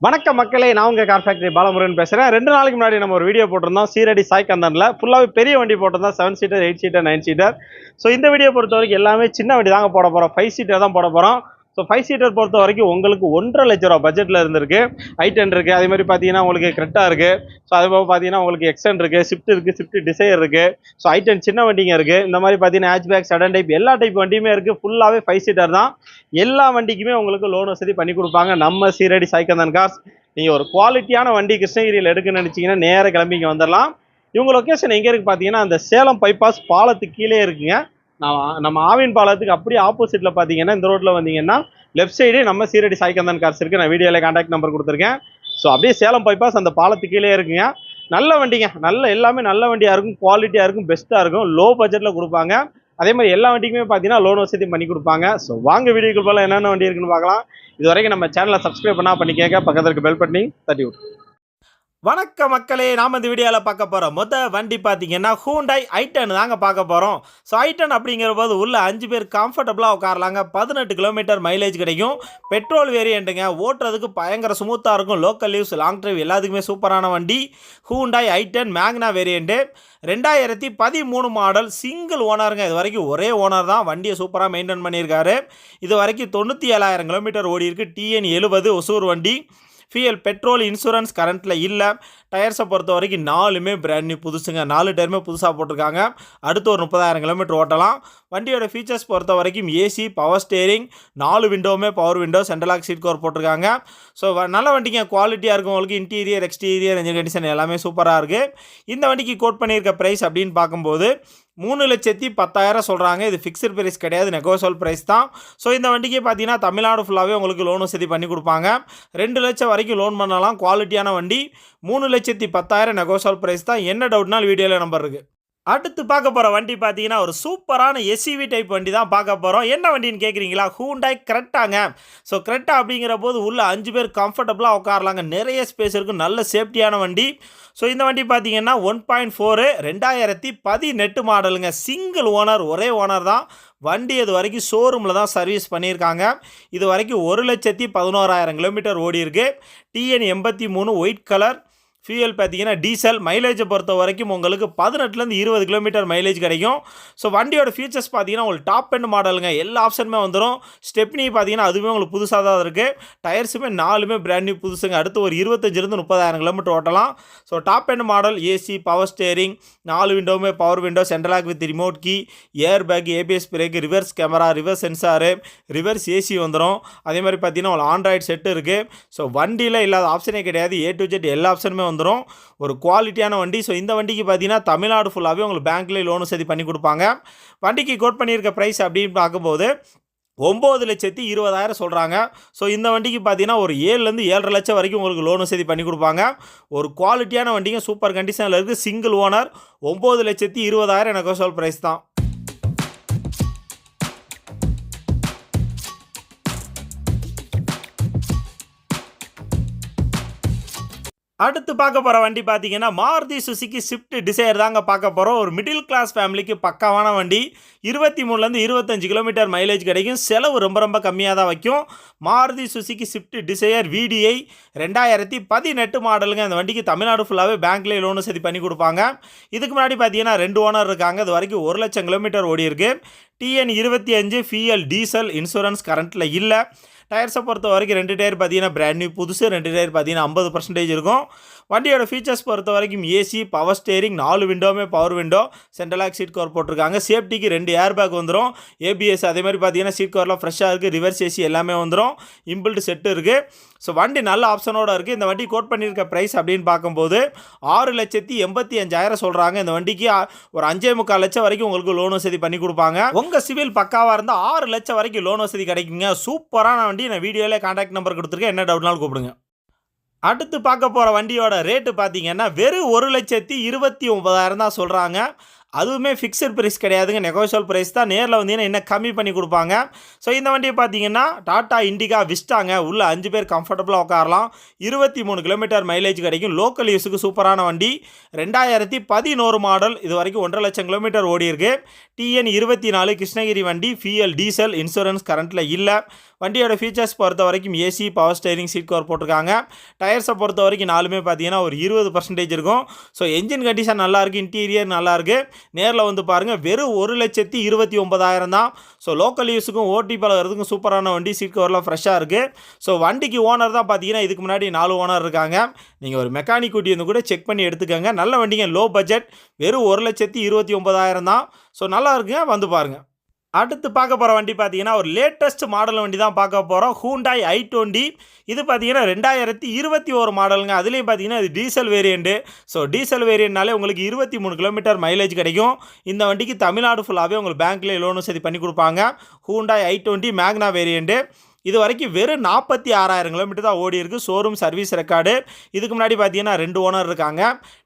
வணக்கம் மக்களே நான் உங்கள் கார் ஃபேக்டரி பாலமுருகன் பேசுகிறேன் ரெண்டு நாளைக்கு முன்னாடி நம்ம ஒரு வீடியோ போட்டிருந்தோம். சீரடி சாய்கந்தனில். ஃபுல்லாகவே பெரிய வண்டி போட்டிருந்தோம். Seven seater eight seater nine seater so இந்த வீடியோ பொறுத்த வரைக்கும் எல்லாமே சின்ன வண்டி தாங்க போட போகிறோம் ஃபைவ் சீட்டர் தான் போட போகிறோம் ஸோ ஃபைவ் சீட்டர் பொறுத்த வரைக்கும் உங்களுக்கு ஒன்றரை லட்ச ரூபா பட்ஜெட்டில் இருந்திருக்கு. ஐ டென் இருக்குது அதே மாதிரி பார்த்தீங்கன்னா உங்களுக்கு கரெக்டாக இருக்குது ஸோ அது போக பார்த்தீங்கன்னா உங்களுக்கு எக்ஸன் இருக்குது ஸ்விஃப்ட் இருக்குது ஸ்விஃப்ட் டிசைர் இருக்குது ஸோ ஐ டென் சின்ன வண்டிங்க இருக்குது இந்த மாதிரி பார்த்தீங்கன்னா ஹேட்ச்பேக் சடன் டைப் எல்லா டைப் வண்டியுமே இருக்குது ஃபுல்லாகவே ஃபைவ் சீட்டர் தான். எல்லா வண்டிக்குமே உங்களுக்கு லோன் வசதி பண்ணி கொடுப்பாங்க. நம்ம சீரடி சைக்கந்தன் கார்ஸ் நீங்கள் ஒரு குவாலிட்டியான வண்டி கிருஷ்ணகிரியில் எடுக்கணும்னு நினச்சிங்கன்னா நேராக கிளம்பிங்க வந்துடலாம் இவங்க லொக்கேஷன் எங்கே இருக்குது பார்த்தீங்கன்னா அந்த சேலம் பைபாஸ் பாலத்துக்கு கீழே இருக்குங்க. நம்ம ஆவின் பாலத்துக்கு அப்படியே ஆப்போசிட்டில் பார்த்தீங்கன்னா இந்த ரோட்டில் வந்தீங்கன்னா லெஃப்ட் சைடே நம்ம சீரடி சாய்கந்தன் கார்ஸ் இருக்குது நான் வீடியோவில் காண்டாக்ட் நம்பர் கொடுத்துருக்கேன். ஸோ அப்படியே சேலம் பைபாஸ் அந்த பாலத்துக்கு கீழே இருக்குங்க. நல்ல வண்டிங்க. நல்ல எல்லாமே நல்ல வண்டியாக இருக்கும் குவாலிட்டியாக இருக்கும் பெஸ்ட்டாக இருக்கும். லோ பட்ஜெட்டில் கொடுப்பாங்க. அதே மாதிரி எல்லா வண்டிக்குமே பார்த்தீங்கன்னா லோன் வசதி பண்ணி கொடுப்பாங்க. ஸோ வாங்க வீடியோக்கு போல என்னென்ன வண்டி இருக்குன்னு பார்க்கலாம். இது வரைக்கும் நம்ம சேனலை சப்ஸ்கிரைப் பண்ணால் பண்ணி கேட்க பக்கத்துக்கு இருக்க பெல் பண்ணி தட்டி விட்டு வணக்க மக்களே நாம் இந்த வீடியோவில் பார்க்க போகிறோம் மொத்த வண்டி பார்த்தீங்கன்னா ஹூண்டாய் ஐட்டன் தாங்க பார்க்க போகிறோம் ஸோ ஐட்டன் அப்படிங்கிற போது உள்ள அஞ்சு பேர் கம்ஃபர்டபுளாக உட்காரலாங்க. பதினெட்டு கிலோமீட்டர் மைலேஜ் கிடைக்கும். பெட்ரோல் வேரியண்ட்டுங்க ஓட்டுறதுக்கு பயங்கர ஸ்மூத்தாக இருக்கும். லோக்கல் யூஸ் லாங் ட்ரைவ் எல்லாத்துக்குமே சூப்பரான வண்டி. ஹூண்டாய் ஐட்டன் மேக்னா வேரியண்ட்டு ரெண்டாயிரத்தி பதிமூணு மாடல் சிங்கிள் ஓனருங்க இது வரைக்கும் ஒரே ஓனர் தான். வண்டியை சூப்பராக மெயின்டைன் பண்ணியிருக்காரு. இது வரைக்கும் தொண்ணூற்றி ஏழாயிரம் கிலோமீட்டர் ஓடி இருக்கு டிஎன் எழுபது ஒசூர் வண்டி. ஃபியல் பெட்ரோல் இன்சூரன்ஸ் கரண்ட்டில் இல்லை. டயர்ஸை பொறுத்த வரைக்கும் நாலுமே பிராண்ட் நியூ புதுசுங்க. நாலு டயருமே புதுசாக போட்டிருக்காங்க. அடுத்து ஒரு முப்பதாயிரம் கிலோமீட்டர் ஓட்டலாம். வண்டியோட ஃபீச்சர்ஸ் பொறுத்த வரைக்கும் ஏசி பவர் ஸ்டேரிங் நாலு விண்டோவுமே power window central lock seat cover போட்டிருக்காங்க. ஸோ நல்ல வண்டிங்க. குவாலிட்டியாக இருக்கவங்களுக்கு இன்டீரியர் எக்ஸ்டீரியர் இன்ஜின் கண்டிஷன் எல்லாமே சூப்பராக இருக்குது இந்த வண்டிக்கு கோட் பண்ணியிருக்க ப்ரைஸ் அப்படின்னு பார்க்கும்போது மூணு லட்சத்தி பத்தாயிரம் சொல்கிறாங்க இது ஃபிக்ஸ்டு ப்ரைஸ் கிடையாது. நெகோசியல் ப்ரைஸ் தான். ஸோ இந்த வண்டிக்கு பார்த்தீங்கன்னா தமிழ்நாடு ஃபுல்லாகவே உங்களுக்கு லோன் வசதி பண்ணி கொடுப்பாங்க. ரெண்டு லட்சம் வரைக்கும் லோன் பண்ணலாம். குவாலிட்டியான வண்டி மூணு லட்சம் லட்சத்தி பத்தாயிரம் நெகோசால் ப்ரைஸ் தான் என்ன டவுட்னாலும் வீடியோவில் நம்பர் இருக்குது அடுத்து பார்க்க போகிற வண்டி பார்த்தீங்கன்னா ஒரு சூப்பரான எஸ்யூவி டைப் வண்டி தான் பார்க்க போகிறோம் என்ன வண்டின்னு கேட்குறீங்களா ஹூண்டாய் கரெக்டாங்க ஸோ கரெக்டாக அப்படிங்கிற போது உள்ள அஞ்சு பேர் கம்ஃபர்டபுளாக உட்காரலாங்க. நிறைய ஸ்பேஸ் இருக்கும் நல்ல சேஃப்டியான வண்டி. ஸோ இந்த வண்டி பார்த்தீங்கன்னா ஒன் பாயிண்ட் ஃபோரு ரெண்டாயிரத்தி பதினெட்டு மாடலுங்க சிங்கிள் ஓனர் ஒரே ஓனர் தான். வண்டி இது வரைக்கும் ஷோரூமில் தான் சர்வீஸ் பண்ணியிருக்காங்க. இது வரைக்கும் ஒரு லட்சத்தி பதினோராயிரம் கிலோமீட்டர் ஓடி இருக்குது டிஎன் எண்பத்தி மூணு ஒயிட் கலர் ஃபியூயல் பார்த்தீங்கன்னா டீசல் மைலேஜை பொறுத்த வரைக்கும் உங்களுக்கு பதினெட்டுலேருந்து இருபது கிலோமீட்டர் மைலேஜ் கிடைக்கும். ஸோ வண்டியோட ஃபீச்சர்ஸ் பார்த்தீங்கன்னா உங்களுக்கு டாப் எண்ட் மாடலுங்க எல்லா ஆப்ஷனுமே வந்துடும் ஸ்டெப்னி பார்த்தீங்கன்னா அதுவுமே உங்களுக்கு புதுசாக தான் இருக்குது டயர்ஸுமே நாலுமே பிராண்ட் நியூ புதுசுங்க. அடுத்து ஒரு இருபத்தஞ்சிலிருந்து முப்பதாயிரம் கிலோமீட்டர் ஓட்டலாம். So top end model AC power steering நாலு விண்டோவுமே power window central lock with remote key air bag ABS brake reverse camera reverse sensor reverse AC வந்துடும் அதே மாதிரி பார்த்தீங்கன்னா உங்களுக்கு ஆண்ட்ராய்டு செட்டு இருக்குது ஸோ வண்டியில் இல்லாத ஆப்ஷனே கிடையாது. ஏ டு ஜெட் எல்லா ஆப்ஷனுமே வந்துடும் ஒரு குவாலிட்டியான வண்டி. ஸோ இந்த வண்டிக்கு பார்த்தீங்கன்னா தமிழ்நாடு ஃபுல்லாகவே உங்களுக்கு பேங்க்லேயே லோன் சரி பண்ணி கொடுப்பாங்க. வண்டிக்கு கோட் பண்ணியிருக்க ப்ரைஸ் அப்படின்னு பார்க்கும்போது ஒம்பது லட்சத்தி இருபதாயிரம் சொல்கிறாங்க ஸோ இந்த வண்டிக்கு பார்த்தீங்கன்னா ஒரு ஏழுலேருந்து ஏழரை லட்சம் வரைக்கும் உங்களுக்கு லோன் வசதி பண்ணி கொடுப்பாங்க. ஒரு குவாலிட்டியான வண்டிங்க சூப்பர் கண்டிஷனில் இருக்குது சிங்கிள் ஓனர் ஒம்பது லட்சத்தி இருபதாயிரம் எனக்கு சொல் ப்ரைஸ் தான். அடுத்து பார்க்க போகிற வண்டி பார்த்தீங்கன்னா மாருதி சுசுக்கி ஸ்விஃப்ட் டிசைர் தாங்க பார்க்க போகிறோம் ஒரு மிடில் கிளாஸ் ஃபேமிலிக்கு பக்காவான வண்டி. இருபத்தி மூணுலேருந்து இருபத்தஞ்சு கிலோமீட்டர் மைலேஜ் கிடைக்கும். செலவு ரொம்ப ரொம்ப கம்மியாக தான் வைக்கும். Maruti Suzuki Swift Dzire VDI ரெண்டாயிரத்தி பதினெட்டு மாடலுங்க அந்த வண்டிக்கு தமிழ்நாடு ஃபுல்லாகவே பேங்க்லேயே லோனு சரி பண்ணி கொடுப்பாங்க. இதுக்கு முன்னாடி பார்த்தீங்கன்னா ரெண்டு ஓனர் இருக்காங்க. இது வரைக்கும் ஒரு லட்சம் கிலோமீட்டர் ஓடி இருக்கு டிஎன் இருபத்தி அஞ்சு ஃபிஎல் டீசல் இன்சூரன்ஸ் கரண்ட்டில் இல்லை. டயர்ஸை பொறுத்த வரைக்கும் ரெண்டு டயர் பார்த்தீங்கன்னா பிராண்ட் நியூ புதுசு. ரெண்டு டயர் பார்த்தீங்கன்னா ஐம்பது பர்சன்டேஜ் இருக்கும். வண்டியோட ஃபீச்சர்ஸ் பொறுத்த வரைக்கும் ஏசி பவர் ஸ்டேரிங் நாலு விண்டோவுமே power window central lock seat cover போட்டிருக்காங்க. சேஃப்டிக்கு ரெண்டு ஏர் பேக் வந்துடும் ஏபிஎஸ் அதே மாதிரி பார்த்தீங்கன்னா சீட் கவர்லாம் ஃப்ரெஷ்ஷாக இருக்குது ரிவர்ஸ் ஏசி எல்லாமே வந்துடும் இம்பிள்டு செட்டு இருக்குது ஸோ வண்டி நல்ல ஆப்ஷனோட இருக்குது இந்த வண்டி கோட் பண்ணியிருக்க ப்ரைஸ் அப்படின்னு பார்க்கும்போது ஆறு லட்சத்தி எண்பத்தி அஞ்சாயிரம் சொல்கிறாங்க இந்த வண்டிக்கு ஒரு அஞ்சே முக்கால் லட்சம் வரைக்கும் உங்களுக்கு லோன் வசதி பண்ணி கொடுப்பாங்க. உங்கள் சிவில் பக்காவாக இருந்தால் ஆறு லட்சம் வரைக்கும் லோன் வசதி கிடைக்குங்க. சூப்பரான வண்டி. நான் வீடியோவில் கான்டாக்ட் நம்பர் கொடுத்துருக்கேன். என்ன டவுட்னாலும் கூப்பிடுங்க. அடுத்து பார்க்க போகிற வண்டியோட ரேட்டு பார்த்தீங்கன்னா வெறும் ஒரு லட்சத்தி இருபத்தி ஒன்பதாயிரம் தான் சொல்கிறாங்க அதுவுமே ஃபிக்ஸட் ப்ரைஸ் கிடையாதுங்க. நெகோஷியல் ப்ரைஸ் தான். நேரில் வந்தீங்கன்னா இன்னும் கம்மி பண்ணி கொடுப்பாங்க. ஸோ இந்த வண்டியை பார்த்தீங்கன்னா டாட்டா இண்டிகா விஸ்டாங்க. உள்ள அஞ்சு பேர் கம்ஃபர்டபுளாக உட்காரலாம். இருபத்தி மூணு கிலோமீட்டர் மைலேஜ் கிடைக்கும். லோக்கல் யூஸுக்கு சூப்பரான வண்டி. ரெண்டாயிரத்தி பதினோரு மாடல் இது வரைக்கும் ஒன்றரை லட்சம் கிலோமீட்டர் ஓடி இருக்கு. டிஎன் இருபத்தி நாலு கிருஷ்ணகிரி வண்டி. ஃபிஎல் டீசல் இன்சூரன்ஸ் கரண்ட்டில் இல்லை. வண்டியோட ஃபீச்சர்ஸ் பொறுத்த வரைக்கும் AC power steering seat cover போட்டிருக்காங்க. டயர்ஸை பொறுத்த வரைக்கும் நாலுமே பார்த்தீங்கன்னா ஒரு இருபது பர்சன்டேஜ் இருக்கும். ஸோ என்ஜின் கண்டிஷன் நல்லாயிருக்கு இன்டீரியர் நல்லாயிருக்கு நேரில் வந்து பாருங்கள் வெறும் ஒரு லட்சத்தி இருபத்தி ஒன்பதாயிரம் தான். ஸோ லோக்கல் யூஸுக்கும் ஓட்டி பழகிறதுக்கும் சூப்பரான வண்டி சீட் கவர்லாம் ஃப்ரெஷ்ஷாக இருக்குது ஸோ வண்டிக்கு ஓனர் தான் பார்த்தீங்கன்னா இதுக்கு முன்னாடி நாலு ஓனர் இருக்காங்க. நீங்கள் ஒரு மெக்கானிக் கூட்டி வந்து கூட செக் பண்ணி எடுத்துக்கோங்க. நல்ல வண்டிங்க லோ பட்ஜெட் வெறும் ஒரு லட்சத்தி இருபத்தி ஒன்பதாயிரம் தான். ஸோ நல்லா இருக்குங்க வந்து பாருங்கள் அடுத்து பார்க்க போகிற வண்டி பார்த்தீங்கன்னா ஒரு லேட்டஸ்ட் மாடல் வண்டி தான் பார்க்க போகிறோம் ஹூண்டாய் ஐ டுவெண்ட்டி இது பார்த்தீங்கன்னா ரெண்டாயிரத்தி இருபத்தி ஒரு மாடலுங்க அதுலேயும் பார்த்தீங்கன்னா இது டீசல் வேரியண்ட்டு ஸோ டீசல் வேரியண்ட்னாலே உங்களுக்கு இருபத்தி மூணு கிலோமீட்டர் மைலேஜ் கிடைக்கும். இந்த வண்டிக்கு தமிழ்நாடு ஃபுல்லாகவே உங்களுக்கு பேங்க்லேயே லோனும் சரி பண்ணி கொடுப்பாங்க. Hyundai i twenty Magna variant இது வரைக்கும் வெறும் நாற்பத்தி ஆறாயிரம் கிலோமீட்டர் தான் ஓடி இருக்குது ஷோரூம் சர்வீஸ் ரெக்கார்டு இதுக்கு முன்னாடி பார்த்தீங்கன்னா ரெண்டு ஓனர் இருக்காங்க.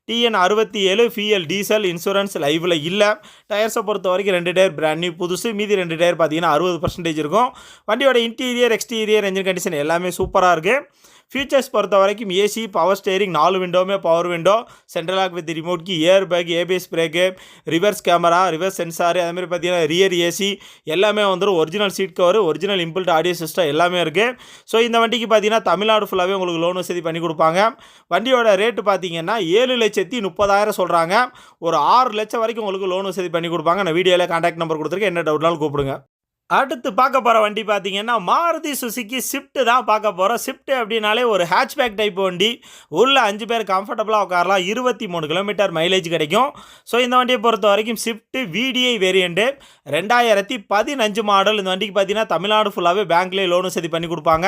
டிஎன் அறுபத்தி ஏழு ஃபிஎல் டீசல் இன்சூரன்ஸ் லைவில் இல்லை. டயர்ஸை பொறுத்த வரைக்கும் ரெண்டு டயர் பிராண்ட் நியூ புதுசு. மீதி ரெண்டு டயர் பார்த்தீங்கன்னா அறுபது பர்சன்டேஜ் இருக்கும். வண்டியோட இன்டீரியர் எக்ஸ்டீரியர் என்ஜின் கண்டிஷன் எல்லாமே சூப்பராக இருக்குது ஃபீச்சர்ஸ் பொறுத்த வரைக்கும் ஏசி பவர் ஸ்டேரிங் நாலு விண்டோவுமே power window central lock with remote key air bag ABS brake reverse camera reverse sensor அதேமாதிரி பார்த்தீங்கன்னா ரியர் ஏசி எல்லாமே வந்துடும் original seat cover original inbuilt audio system எல்லாமே இருக்குது ஸோ இந்த வண்டிக்கு பார்த்தீங்கன்னா தமிழ்நாடு ஃபுல்லாகவே உங்களுக்கு லோன் வசதி பண்ணி கொடுப்பாங்க. வண்டியோட ரேட்டு பார்த்தீங்கன்னா ஏழு லட்சத்தி முப்பதாயிரம் சொல்கிறாங்க ஒரு ஆறு லட்சம் வரைக்கும் உங்களுக்கு லோன் வசதி பண்ணி கொடுப்பாங்க. நான் வீடியோவில் கான்டாக்ட் நம்பர் கொடுத்துருக்கேன். என்ன டவுட்னாலும் கூப்பிடுங்க. அடுத்து பார்க்க போகிற வண்டி பார்த்தீங்கன்னா மாருதி சுசுக்கி ஸ்விஃப்ட்டு தான் பார்க்க போகிறோம் ஸ்விஃப்ட் அப்படின்னாலே ஒரு ஹேட்ச்பேக் டைப் வண்டி. உள்ள அஞ்சு பேர் கம்ஃபர்டபுளாக உட்காரலாம். இருபத்தி மூணு கிலோமீட்டர் மைலேஜ் கிடைக்கும். ஸோ இந்த வண்டியை பொறுத்த வரைக்கும் ஸ்விஃப்ட்டு விடிஐ வேரியண்ட்டு ரெண்டாயிரத்தி பதினஞ்சு மாடல் இந்த வண்டிக்கு பார்த்தீங்கன்னா தமிழ்நாடு ஃபுல்லாகவே பேங்க்லேயே லோன் வசதி பண்ணி கொடுப்பாங்க.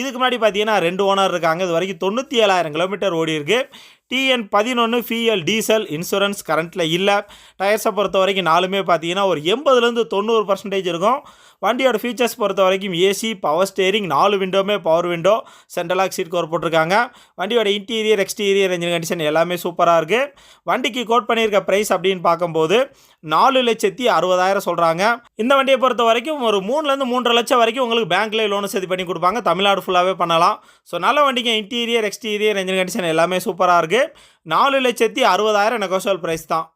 இதுக்கு முன்னாடி பார்த்தீங்கன்னா ரெண்டு ஓனர் இருக்காங்க. இது வரைக்கும் தொண்ணூற்றி ஏழாயிரம் கிலோமீட்டர் ஓடி இருக்குது டிஎன் பதினொன்று ஃபிஎல் டீசல் இன்சூரன்ஸ் கரண்ட்டில் இல்லை. டயர்ஸை பொறுத்த வரைக்கும் நாலுமே பார்த்தீங்கன்னா ஒரு எண்பதுலேருந்து தொண்ணூறு பர்சன்டேஜ் இருக்கும். வண்டியோட ஃபீச்சர்ஸ் பொறுத்த வரைக்கும் ஏசி பவர் ஸ்டேரிங் நாலு விண்டோமே power window central lock seat cover போட்டிருக்காங்க. வண்டியோட இன்டீரியர் எக்ஸ்டீரியர் இன்ஜின் கண்டிஷன் எல்லாமே சூப்பராக இருக்குது வண்டிக்கு கோட் பண்ணியிருக்க ப்ரைஸ் அப்படின்னு பார்க்கும்போது நாலு லட்சத்தி அறுபதாயிரம் சொல்கிறாங்க இந்த வண்டியை பொறுத்த வரைக்கும் ஒரு மூணுலேருந்து மூன்றரை லட்சம் வரைக்கும் உங்களுக்கு பேங்க்லேயே லோன் சரி பண்ணி கொடுப்பாங்க. தமிழ்நாடு ஃபுல்லாகவே பண்ணலாம். ஸோ நல்ல வண்டிங்க இன்டீரியர் எக்ஸ்டீரியர் இன்ஜின் கண்டிஷன் எல்லாமே சூப்பராக இருக்குது நாலு லட்சத்தி அறுபதாயிரம் நெகோஷியல் ப்ரைஸ் தான்.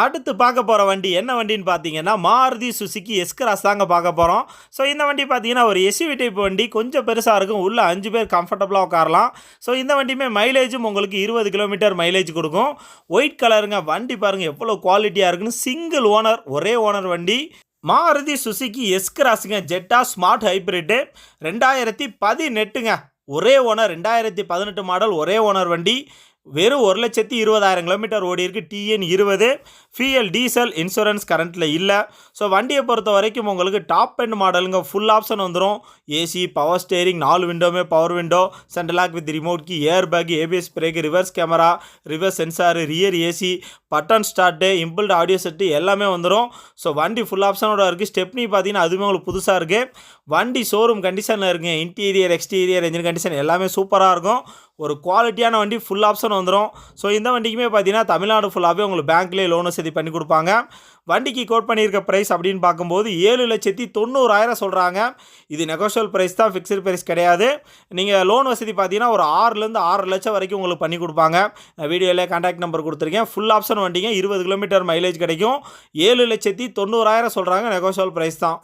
அடுத்து பார்க்க போகிற வண்டி என்ன வண்டின்னு பார்த்தீங்கன்னா மாருதி சுசுக்கி எஸ்கிராஸ் தாங்க பார்க்க போகிறோம் ஸோ இந்த வண்டி பார்த்தீங்கன்னா ஒரு எஸ்யூவி டைப் வண்டி. கொஞ்சம் பெருசாக இருக்கும். உள்ளே அஞ்சு பேர் கம்ஃபர்டபுளாக உட்காரலாம். ஸோ இந்த வண்டியுமே மைலேஜும் உங்களுக்கு இருபது கிலோமீட்டர் மைலேஜ் கொடுக்கும். ஒயிட் கலருங்க வண்டி பாருங்கள் எவ்வளோ குவாலிட்டியாக இருக்குன்னு. சிங்கிள் ஓனர் ஒரே ஓனர் வண்டி. மாருதி சுசுக்கி எஸ்கிராஸுங்க ஜெட்டா ஸ்மார்ட் ஹைப்ரிட்டு ரெண்டாயிரத்தி பதினெட்டுங்க ஒரே ஓனர் ரெண்டாயிரத்தி பதினெட்டு மாடல் ஒரே ஓனர் வண்டி. வெறும் ஒரு லட்சத்தி இருபதாயிரம் கிலோமீட்டர் ஓடி இருக்குது டிஎன் இருபது. ஃபிஎல் டீசல் இன்சூரன்ஸ் கரண்ட்டில் இல்லை. ஸோ வண்டியை பொறுத்த வரைக்கும் உங்களுக்கு டாப் எண்ட் மாடலுங்க ஃபுல் ஆப்ஷன் வந்துடும் ஏசி பவர் ஸ்டேரிங் நாலு விண்டோமே power window central lock with remote key air bag ABS brake reverse camera reverse sensor rear AC button start inbuilt audio set எல்லாமே வந்துடும் ஸோ வண்டி ஃபுல் ஆப்ஷனோட இருக்குது stepney பார்த்தீங்கன்னா அதுவுமே உங்களுக்கு புதுசாக இருக்குது வண்டி ஷோரூம் கண்டிஷனில் இருக்குங்க இன்டீரியர் எக்ஸ்டீரியர் இன்ஜின் கண்டிஷன் எல்லாமே சூப்பராக இருக்கும். ஒரு குவாலிட்டியான வண்டி ஃபுல் ஆப்ஷன் வந்துடும் ஸோ இந்த வண்டிக்குமே பார்த்தீங்கன்னா தமிழ்நாடு ஃபுல்லாகவே உங்களுக்கு பேங்க்லேயே லோன் வசதி பண்ணி கொடுப்பாங்க. வண்டிக்கு கோட் பண்ணியிருக்க ப்ரைஸ் அப்படின்னு பார்க்கும்போது ஏழு லட்சத்தி தொண்ணூறாயிரம் சொல்கிறாங்க இது நெகோஷியல் ப்ரைஸ் தான் ஃபிக்ஸ்டு ப்ரைஸ் கிடையாது. நீங்கள் லோன் வசதி பார்த்தீங்கன்னா ஒரு ஆறுலேருந்து ஆறு லட்சம் வரைக்கும் உங்களுக்கு பண்ணி கொடுப்பாங்க. வீடியோவில் கான்டாக்ட் நம்பர் கொடுத்துருக்கேன். ஃபுல் ஆப்ஷன் வண்டிங்க இருபது கிலோமீட்டர் மைலேஜ் கிடைக்கும். ஏழு லட்சத்தி தொண்ணூறாயிரம் சொல்கிறாங்க நெகோஷியல் ப்ரைஸ் தான்.